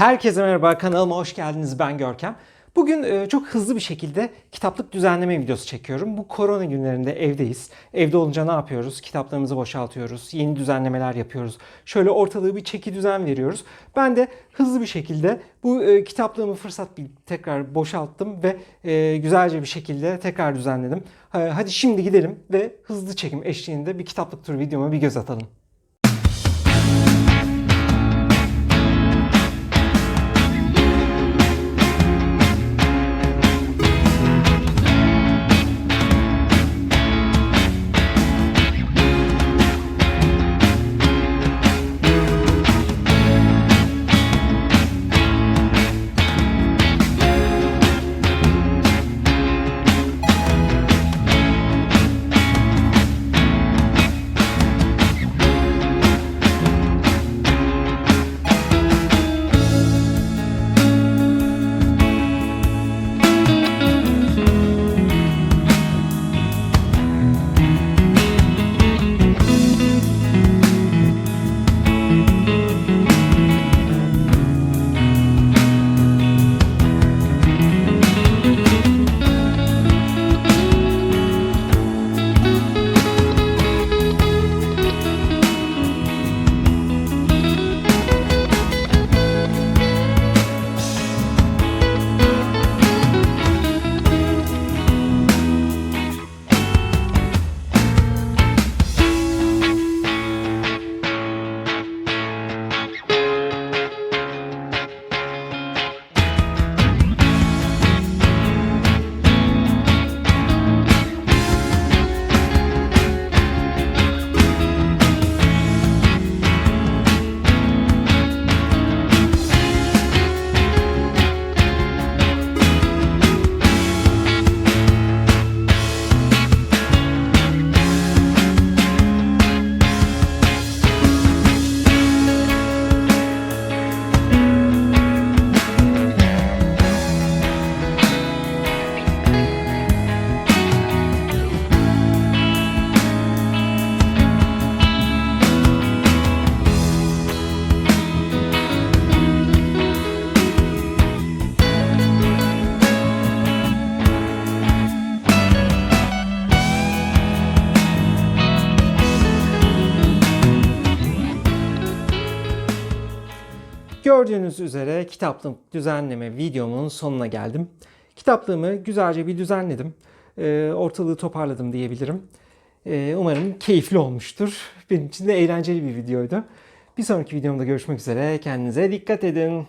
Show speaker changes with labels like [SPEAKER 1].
[SPEAKER 1] Herkese merhaba, kanalıma hoş geldiniz. Ben Görkem. Bugün e, çok hızlı bir şekilde kitaplık düzenleme videosu çekiyorum. Bu korona günlerinde evdeyiz. Evde olunca ne yapıyoruz? Kitaplarımızı boşaltıyoruz, yeni düzenlemeler yapıyoruz. Şöyle ortalığı bir çeki düzen veriyoruz. Ben de hızlı bir şekilde bu e, kitaplığımı fırsat bir tekrar boşalttım ve e, güzelce bir şekilde tekrar düzenledim. Ha- Hadi şimdi gidelim ve hızlı çekim eşliğinde bir kitaplık turu videoma bir göz atalım. Gördüğünüz üzere kitaplık düzenleme videomun sonuna geldim. Kitaplığımı güzelce bir düzenledim. Ee, ortalığı toparladım diyebilirim. Ee, umarım keyifli olmuştur. Benim için de eğlenceli bir videoydu. Bir sonraki videomda görüşmek üzere. Kendinize dikkat edin.